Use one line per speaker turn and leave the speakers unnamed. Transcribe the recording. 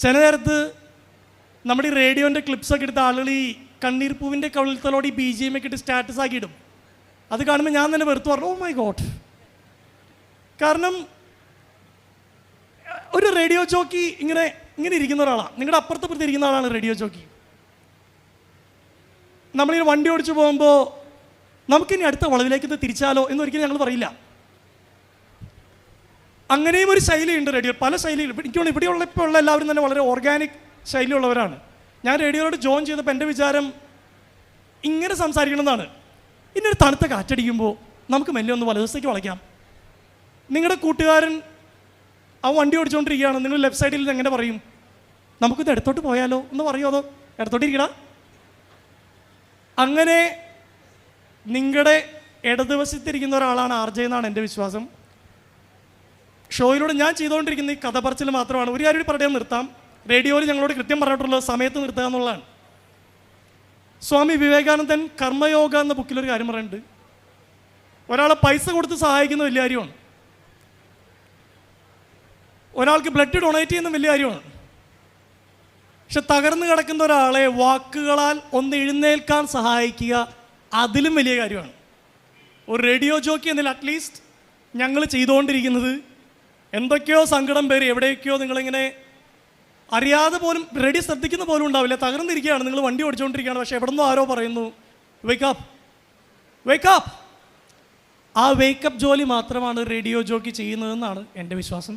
ചില നേരത്ത് നമ്മുടെ ഈ റേഡിയോന്റെ ക്ലിപ്സൊക്കെ എടുത്ത ആളുകൾ ഈ കണ്ണീർ കവിളത്തലോട് ഈ ബി ജി എം ഒക്കെ ഇട്ട് സ്റ്റാറ്റസ് ആക്കി ഇടും. അത് കാണുമ്പോൾ ഞാൻ തന്നെ വെറുത്ത് പറഞ്ഞു ഓ മൈ ഗോഡ് കാരണം ഒരു റേഡിയോ ചോക്കി ഇങ്ങനെ ഇങ്ങനെ ഇരിക്കുന്ന ഒരാളാണ് നിങ്ങളുടെ അപ്പുറത്ത് അപ്പുറത്ത് ഇരിക്കുന്ന ആളാണ് റേഡിയോ ചോക്കി നമ്മളിങ്ങനെ വണ്ടി ഓടിച്ചു പോകുമ്പോൾ നമുക്കിനി അടുത്ത വളവിലേക്ക് തിരിച്ചാലോ എന്നൊരിക്കലും ഞങ്ങൾ പറയില്ല. അങ്ങനെയും ഒരു ശൈലിയുണ്ട് റേഡിയോ. പല ശൈലികൾ എനിക്ക് ഇവിടെയുള്ള ഇപ്പോൾ ഉള്ള എല്ലാവരും തന്നെ വളരെ ഓർഗാനിക് ശൈലിയുള്ളവരാണ്. ഞാൻ റേഡിയോയോട് ജോയിൻ ചെയ്തപ്പോൾ എന്റെ വിചാരം ഇങ്ങനെ സംസാരിക്കണമെന്നാണ്. ഇന്നൊരു തണുത്ത കാറ്റടിക്കുമ്പോൾ നമുക്ക് മെല്ലെ ഒന്ന് വലതുവശത്തേക്ക് വളയ്ക്കാം. നിങ്ങളുടെ കൂട്ടുകാരൻ ആ വണ്ടി ഓടിച്ചുകൊണ്ടിരിക്കുകയാണ് നിങ്ങൾ ലെഫ്റ്റ് സൈഡിൽ എങ്ങനെ പറയും? നമുക്കിത് ഇടത്തോട്ട് പോയാലോ? എന്ന് പറയുമോ അതോ? ഇടത്തോട്ട് അങ്ങനെ നിങ്ങളുടെ ഇടതുവശത്തിരിക്കുന്ന ഒരാളാണ് ആർ ജെ എന്നാണ് എന്റെ വിശ്വാസം. ഷോയിലൂടെ ഞാൻ ചെയ്തുകൊണ്ടിരിക്കുന്ന ഈ കഥ പറച്ചിൽ മാത്രമാണ്. ഒരു കാര്യം പറയാൻ നിർത്താം. റേഡിയോയിൽ ഞങ്ങളോട് കൃത്യം പറഞ്ഞിട്ടുള്ളത് സമയത്ത് നിർത്തുക എന്നുള്ളതാണ്. സ്വാമി വിവേകാനന്ദൻ കർമ്മയോഗ എന്ന ബുക്കിലൊരു കാര്യം പറയുന്നുണ്ട്. ഒരാളെ പൈസ കൊടുത്ത് സഹായിക്കുന്ന വലിയ കാര്യമാണ്. ഒരാൾക്ക് ബ്ലഡ് ഡൊണേറ്റ് ചെയ്യുന്ന വലിയ കാര്യമാണ്. പക്ഷെ തകർന്നു കിടക്കുന്ന ഒരാളെ വാക്കുകളാൽ ഒന്ന് എഴുന്നേൽക്കാൻ സഹായിക്കുക അതിലും വലിയ കാര്യമാണ്. ഒരു റേഡിയോ ജോക്കി എന്നതിൽ അറ്റ്ലീസ്റ്റ് ഞങ്ങൾ ചെയ്തുകൊണ്ടിരിക്കുന്നത് എന്തൊക്കെയോ സങ്കടം പേര് എവിടെയൊക്കെയോ നിങ്ങളിങ്ങനെ അറിയാതെ പോലും റെഡി ശ്രദ്ധിക്കുന്ന പോലും ഉണ്ടാവില്ല. തകർന്നിരിക്കുകയാണ്. നിങ്ങൾ വണ്ടി ഓടിച്ചുകൊണ്ടിരിക്കുകയാണ്. പക്ഷേ എവിടെ നിന്നോ ആരോ പറയുന്നു വേക്കപ്പ് വേക്കപ്പ് ആ വേക്കപ്പ് ജോലി മാത്രമാണ് റേഡിയോ ജോക്കി ചെയ്യുന്നതെന്നാണ് എന്റെ വിശ്വാസം.